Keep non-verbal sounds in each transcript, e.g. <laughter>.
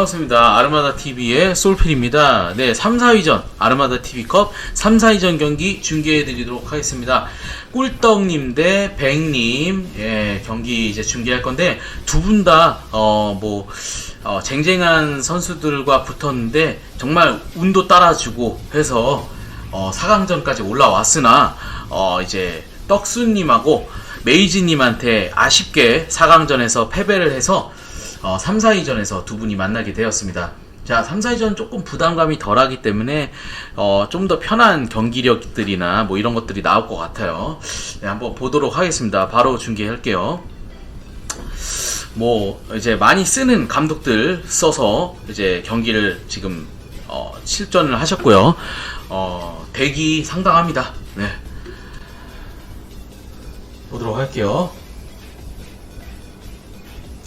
반갑습니다. 아르마다 TV의 솔필입니다. 네, 3, 4위전 아르마다 TV컵 3, 4위전 경기 중계해 드리도록 하겠습니다. 꿀떡님 대 백님 예, 경기 이제 중계할 건데 두 분 다 어뭐 어, 쟁쟁한 선수들과 붙었는데 정말 운도 따라주고 해서 어, 4강전까지 올라왔으나 어, 이제 떡수님하고 메이지님한테 아쉽게 4강전에서 패배를 해서 어, 3, 4위전에서 두 분이 만나게 되었습니다. 자, 3, 4위전 조금 부담감이 덜하기 때문에 어, 좀 더 편한 경기력들이나 뭐 이런 것들이 나올 것 같아요. 네, 한번 보도록 하겠습니다. 바로 중계할게요. 뭐 이제 많이 쓰는 감독들 써서 이제 경기를 지금 어, 실전을 하셨고요. 어, 대기 상당합니다. 네. 보도록 할게요.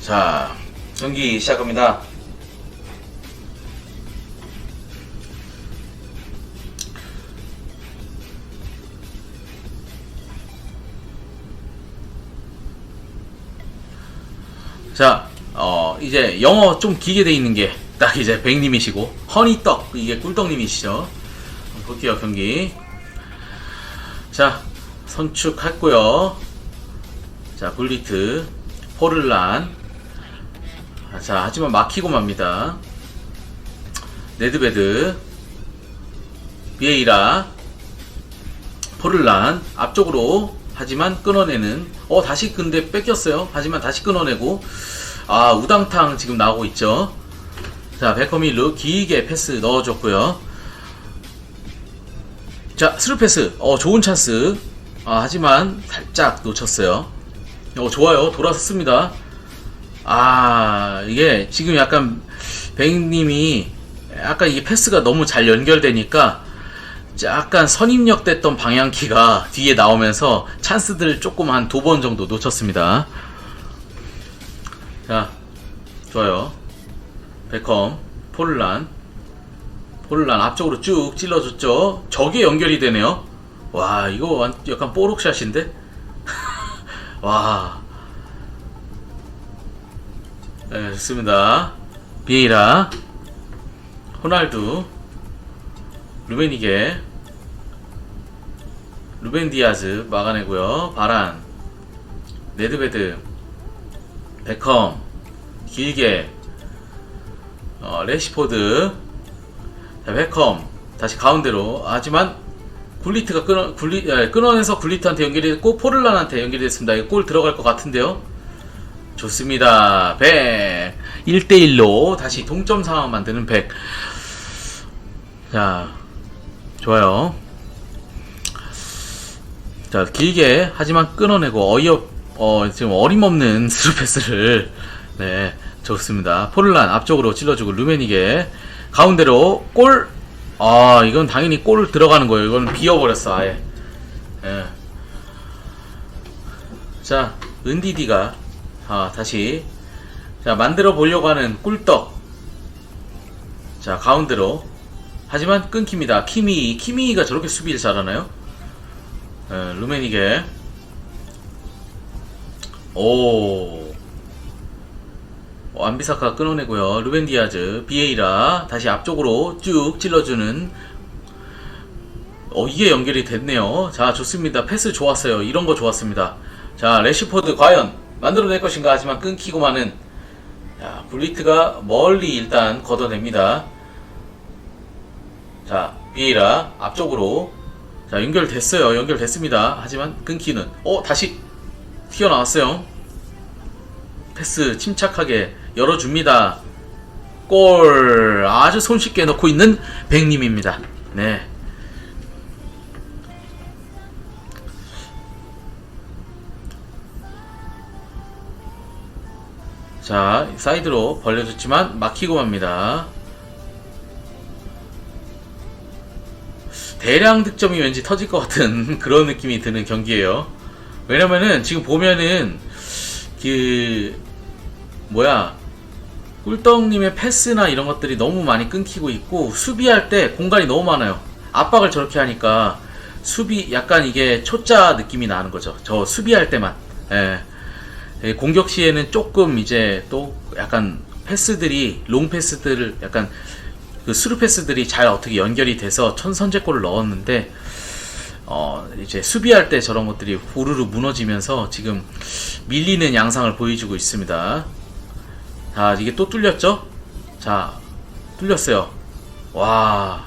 자, 경기 시작합니다. 자, 어, 이제 영어 좀 길게 돼 있는 게 딱 이제 백님이시고, 허니떡, 이게 꿀떡님이시죠. 볼게요, 경기. 자, 선축했고요. 자, 굴리트, 포를란. 아, 자, 하지만 막히고 맙니다. 네드베드, 비에이라, 포를란, 앞쪽으로, 하지만 끊어내는, 어, 다시 근데 뺏겼어요. 하지만 다시 끊어내고, 아, 우당탕 지금 나오고 있죠. 자, 베커미 루 길게 패스 넣어줬고요. 자, 스루 패스. 어, 좋은 찬스. 아, 하지만 살짝 놓쳤어요. 어, 좋아요. 돌아섰습니다. 아, 이게 지금 약간 백님이 약간 이게 패스가 너무 잘 연결되니까 약간 선입력 됐던 방향키가 뒤에 나오면서 찬스들 조금 한 두 번 정도 놓쳤습니다. 자, 좋아요. 베컴, 폴란. 폴란 앞쪽으로 쭉 찔러줬죠. 저게 연결이 되네요. 와, 이거 완- 약간 뽀록샷인데? <laughs> 와. 네, 좋습니다. 비에이라, 호날두, 루베니게, 루벤 디아즈 막아내고요. 바란, 네드베드, 베컴, 길게, 어, 레시포드, 자, 베컴, 다시 가운데로. 하지만 굴리트가 끊어, 굴리, 예, 끊어내서 굴리트한테 연결이 됐고, 포를란한테 연결이 됐습니다. 이거 골 들어갈 것 같은데요? 좋습니다. 100. 1대1로 다시 동점 상황 만드는 100. 자, 좋아요. 자, 길게, 하지만 끊어내고, 어이없, 어, 지금 어림없는 <laughs> 스루패스를, 네, 좋습니다. 포를란 앞쪽으로 찔러주고, 루메니게, 가운데로, 골! 아, 이건 당연히 골 들어가는 거예요. 이건 비어버렸어, 아예. 예. 자, 은디디가, 아, 다시. 자, 만들어 보려고 하는 꿀떡. 자, 가운데로. 하지만 끊깁니다. 키미, 키미가 저렇게 수비를 잘하나요? 예, 루메니게. 오. 어, 안비사카 끊어내고요. 루벤 디아즈, 비에이라 다시 앞쪽으로 쭉 찔러주는. 어 이게 연결이 됐네요. 자 좋습니다. 패스 좋았어요. 이런 거 좋았습니다. 자 레시포드 과연 만들어낼 것인가 하지만 끊기고 마는. 자 굴리트가 멀리 일단 걷어냅니다. 자 비에이라 앞쪽으로 자 연결됐어요. 연결됐습니다. 하지만 끊기는. 어 다시 튀어나왔어요. 패스 침착하게 열어줍니다. 골 아주 손쉽게 넣고 있는 백님입니다. 네. 자 사이드로 벌려줬지만 막히고 맙니다. 대량 득점이 왠지 터질 것 같은 <laughs> 그런 느낌이 드는 경기예요. 왜냐면은 지금 보면은 그 뭐야 꿀떡님의 패스나 이런 것들이 너무 많이 끊기고 있고 수비할 때 공간이 너무 많아요. 압박을 저렇게 하니까 수비 약간 이게 초짜 느낌이 나는 거죠. 저 수비할 때만. 예. 예, 공격 시에는 조금 이제 또 약간 패스들이 롱 패스들을 약간 그 스루 패스들이 잘 어떻게 연결이 돼서 천 선제골을 넣었는데 어 이제 수비할 때 저런 것들이 후루루 무너지면서 지금 밀리는 양상을 보여주고 있습니다. 자 이게 또 뚫렸죠? 자 뚫렸어요. 와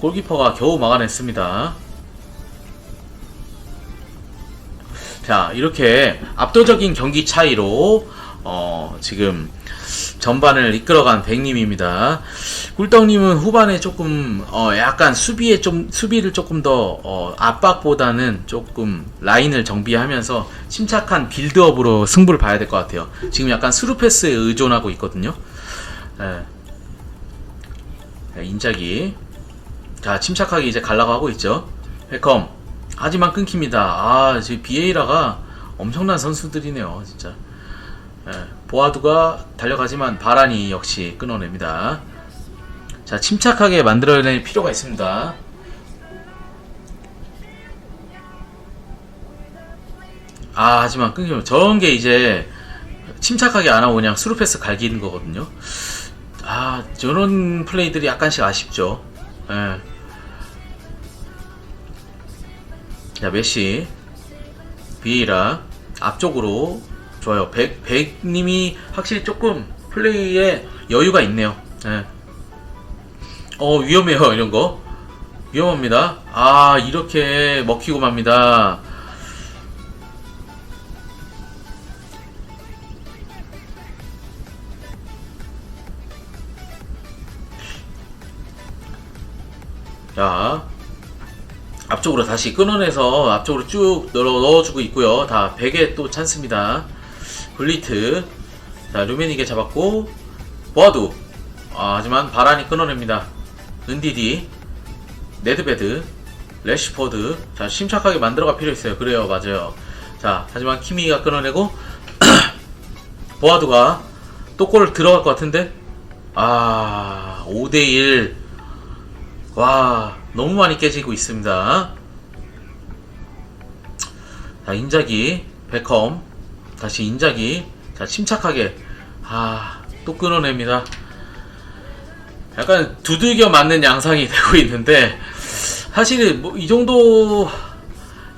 골키퍼가 겨우 막아냈습니다. 자 이렇게 압도적인 경기 차이로 어, 지금 전반을 이끌어간 백님입니다. 꿀떡님은 후반에 조금 어, 약간 수비에 좀 수비를 조금 더 어, 압박보다는 조금 라인을 정비하면서 침착한 빌드업으로 승부를 봐야 될 것 같아요. 지금 약간 스루 패스에 의존하고 있거든요. 예. 자, 인자기 자 침착하게 이제 갈라고 하고 있죠. 헬컴 하지만 끊깁니다. 아 지금 비에이라가 엄청난 선수들이네요, 진짜. 예, 보아두가 달려가지만 바란이 역시 끊어냅니다. 자, 침착하게 만들어낼 필요가 있습니다. 아, 하지만 끊기면 저런 게 이제 침착하게 안 하고 그냥 스루패스 갈기는 거거든요. 아, 저런 플레이들이 약간씩 아쉽죠. 예. 자, 메시, 비에이라 앞쪽으로 좋아요. 백 백님이 확실히 조금 플레이에 여유가 있네요. 예. 어 위험해요 이런 거 위험합니다. 아 이렇게 먹히고 맙니다. 자 앞쪽으로 다시 끊어내서 앞쪽으로 쭉 넣어, 넣어주고 있고요. 다 100에 또 찬스입니다. 블리트. 자, 루메니게 잡았고, 보아두. 아, 하지만 바란이 끊어냅니다. 은디디. 네드베드. 레시포드. 자, 심착하게 만들어갈 필요 있어요. 그래요, 맞아요. 자, 하지만 키미가 끊어내고, <clears throat> 보아두가 또 골을 들어갈 것 같은데? 아, 5대1. 와, 너무 많이 깨지고 있습니다. 자, 인자기, 베컴. 다시 인자기. 자, 침착하게. 아, 또 끊어냅니다. 약간 두들겨 맞는 양상이 <laughs> 되고 있는데, 사실 뭐 이 정도,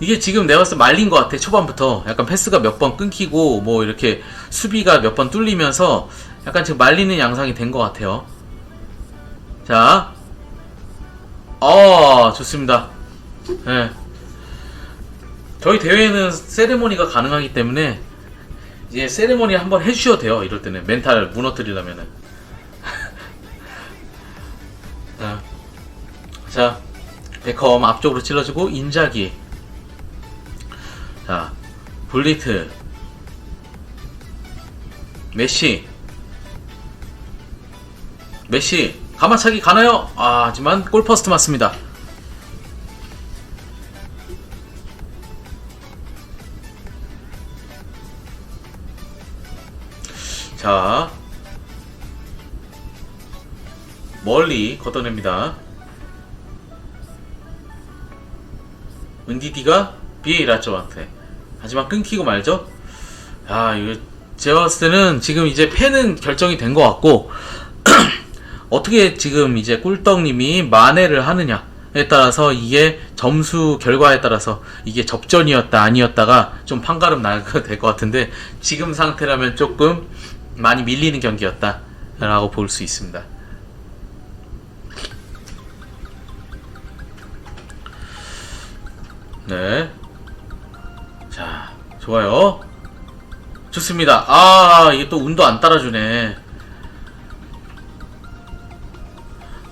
이게 지금 내가 봤을 때 말린 것 같아, 초반부터. 약간 패스가 몇 번 끊기고, 뭐 이렇게 수비가 몇 번 뚫리면서, 약간 지금 말리는 양상이 된 것 같아요. 자, 아, 좋습니다. 예. 저희 대회는 세레모니가 가능하기 때문에 이제 세레모니 한번 해주셔도 돼요. 이럴 때는 멘탈 무너뜨리려면은. <laughs> 자, 자, 베컴 앞쪽으로 찔러주고 인자기. 자, 블리트, 메시, 메시 가마차기 가나요? 아, 하지만 골퍼스트 맞습니다. 자, 멀리 걷어냅니다. 은디디가 비에이라초한테 하지만 끊기고 말죠. 아, 이거 제가 봤을 때는 지금 이제 패는 결정이 된 것 같고 <clears throat> 어떻게 지금 이제 꿀떡님이 만회를 하느냐에 따라서 이게 점수 결과에 따라서 이게 접전이었다 아니었다가 좀 판가름 나게 될 것 같은데 지금 상태라면 조금 많이 밀리는 경기였다라고 볼 수 있습니다. 네. 자, 좋아요. 좋습니다. 아, 이게 또 운도 안 따라주네.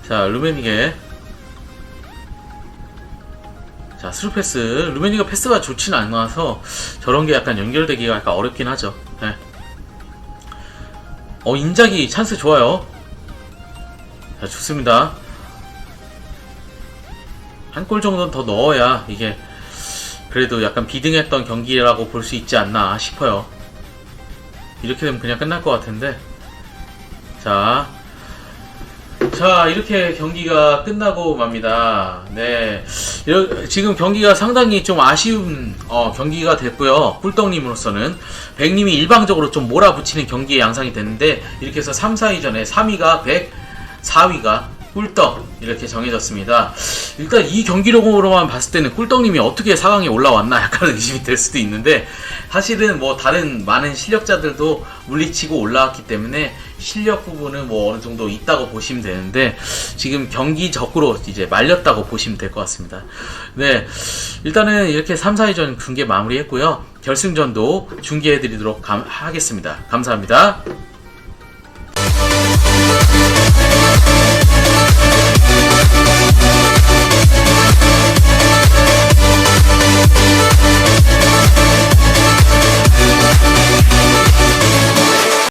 자, 루메니게. 자, 스루 패스. 루메니가 패스가 좋지는 않아서 저런 게 약간 연결되기가 약간 어렵긴 하죠. 네. 어, 인자기 찬스 좋아요. 자, 좋습니다. 한 골 정도는 더 넣어야 이게 그래도 약간 비등했던 경기라고 볼 수 있지 않나 싶어요. 이렇게 되면 그냥 끝날 것 같은데. 자, 자, 자, 이렇게 경기가 끝나고 맙니다. 네. 지금 경기가 상당히 좀 아쉬운, 어, 경기가 됐고요. 꿀떡님으로서는. 백님이 일방적으로 좀 몰아붙이는 경기의 양상이 됐는데, 이렇게 해서 3, 4위전에 3위가 백, 4위가 꿀떡, 이렇게 정해졌습니다. 일단 이 경기력으로만 봤을 때는 꿀떡님이 어떻게 4강에 올라왔나 약간 <laughs> 의심이 될 수도 있는데, 사실은 뭐 다른 많은 실력자들도 물리치고 올라왔기 때문에 실력 부분은 뭐 어느 정도 있다고 보시면 되는데 지금 경기적으로 이제 말렸다고 보시면 될 것 같습니다. 네. 일단은 이렇게 3, 4위전 중계 마무리했고요. 결승전도 중계해 드리도록 감- 하겠습니다. 감사합니다.